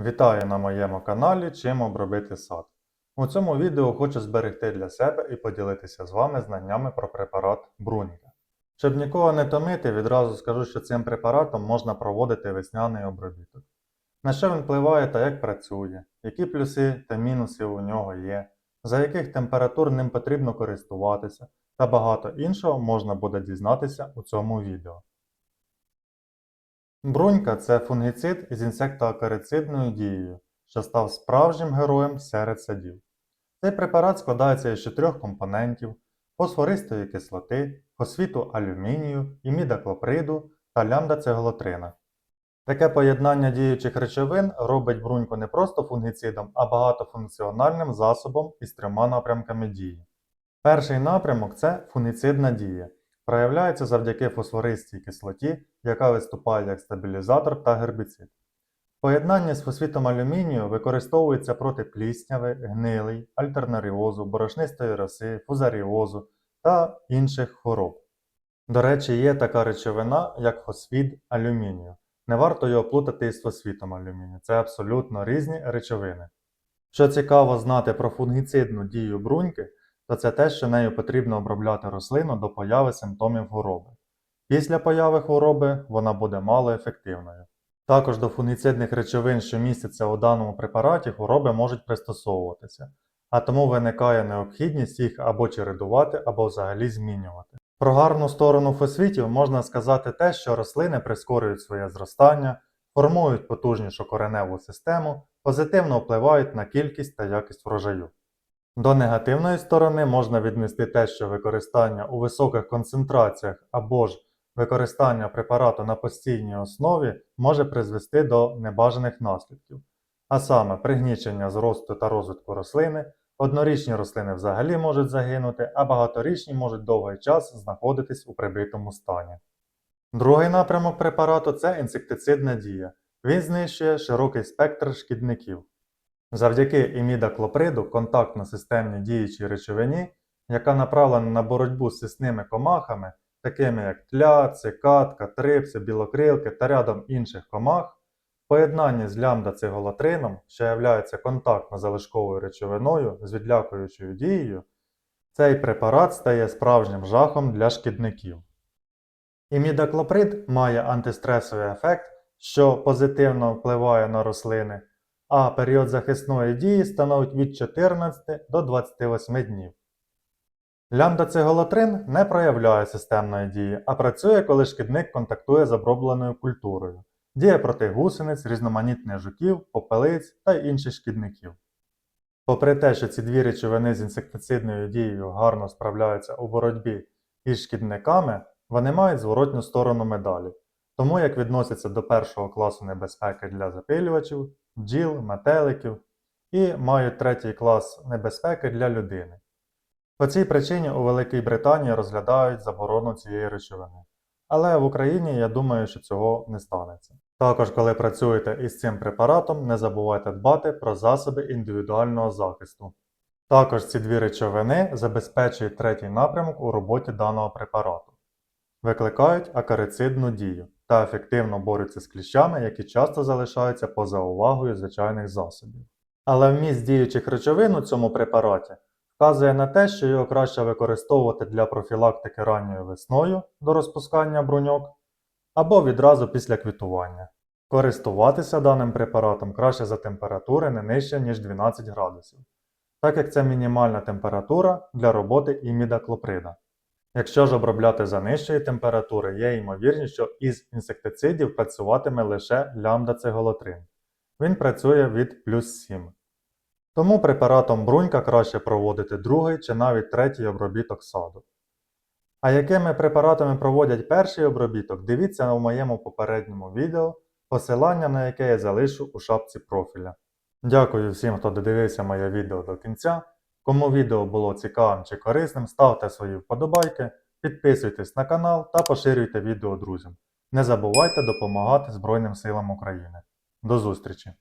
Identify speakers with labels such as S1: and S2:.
S1: Вітаю на моєму каналі Чим обробити сад. У цьому відео хочу зберегти для себе і поділитися з вами знаннями про препарат Брунька. Щоб нікого не томити, відразу скажу, що цим препаратом можна проводити весняний обробіток. На що він впливає та як працює, які плюси та мінуси у нього є, за яких температур ним потрібно користуватися та багато іншого можна буде дізнатися у цьому відео. Брунька це фунгіцид із інсектоакарицидною дією, що став справжнім героєм серед садів. Цей препарат складається із чотирьох компонентів фосфористої кислоти, фосфіту алюмінію, імідаклоприду та лямда-цеглотрина. Таке поєднання діючих речовин робить бруньку не просто фунгіцидом, а багатофункціональним засобом із трьома напрямками дії. Перший напрямок це фунгіцидна дія проявляється завдяки фосфористій кислоті, яка виступає як стабілізатор та гербіцид. В поєднанні з фосфітом алюмінію використовується проти плісняви, гнилий, альтернаріозу, борошнистої роси, фузаріозу та інших хвороб. До речі, є така речовина, як фосфід алюмінію. Не варто його плутати із фосфітом алюмінію, це абсолютно різні речовини. Що цікаво знати про фунгіцидну дію бруньки, то це те, що нею потрібно обробляти рослину до появи симптомів хвороби. Після появи хвороби вона буде малоефективною. Також до фунгіцидних речовин, що містяться у даному препараті, хвороби можуть пристосовуватися, а тому виникає необхідність їх або чередувати, або взагалі змінювати. Про гарну сторону фосфітів можна сказати те, що рослини прискорюють своє зростання, формують потужнішу кореневу систему, позитивно впливають на кількість та якість врожаю. До негативної сторони можна віднести те, що використання у високих концентраціях або ж використання препарату на постійній основі може призвести до небажаних наслідків, а саме пригнічення зросту та розвитку рослини, однорічні рослини взагалі можуть загинути, а багаторічні можуть довгий час знаходитись у прибитому стані. Другий напрямок препарату це інсектицидна дія. Він знищує широкий спектр шкідників. Завдяки імідаклоприду контактно-системній діючій речовині, яка направлена на боротьбу з сисними комахами, такими як тля, цикад, катрипси, білокрилки та рядом інших комах, в поєднанні з лямда-цеголатрином, що є контактно-залишковою речовиною з відлякуючою дією, цей препарат стає справжнім жахом для шкідників. Імідаклоприд має антистресовий ефект, що позитивно впливає на рослини, а період захисної дії становить від 14 до 28 днів. Лямда-цеголатрин не проявляє системної дії, а працює, коли шкідник контактує з обробленою культурою, діє проти гусениць, різноманітних жуків, попелиць та інших шкідників. Попри те, що ці дві речовини з інсектицидною дією гарно справляються у боротьбі із шкідниками, вони мають зворотню сторону медалі, тому як відносяться до першого класу небезпеки для запилювачів, бджіл, метеликів і мають третій клас небезпеки для людини. По цій причині у Великій Британії розглядають заборону цієї речовини. Але в Україні я думаю, що цього не станеться. Також, коли працюєте із цим препаратом, не забувайте дбати про засоби індивідуального захисту. Також ці дві речовини забезпечують третій напрямок у роботі даного препарату, викликають акарицидну дію та ефективно борються з кліщами, які часто залишаються поза увагою звичайних засобів. Але вміст діючих речовин у цьому препараті вказує на те, що його краще використовувати для профілактики ранньою весною до розпускання бруньок або відразу після квітування. Користуватися даним препаратом краще за температури не нижче, ніж 12 градусів, так як це мінімальна температура для роботи імідаклоприда. Якщо ж обробляти за нижчої температури, є ймовірність, що із інсектицидів працюватиме лише лямда-цеголотрин. Він працює від плюс 7. Тому препаратом брунька краще проводити другий чи навіть третій обробіток саду. А якими препаратами проводять перший обробіток, дивіться у моєму попередньому відео, посилання на яке я залишу у шапці профіля. Дякую всім, хто додивився моє відео до кінця. Кому відео було цікавим чи корисним, ставте свої вподобайки, підписуйтесь на канал та поширюйте відео друзям. Не забувайте допомагати Збройним силам України. До зустрічі!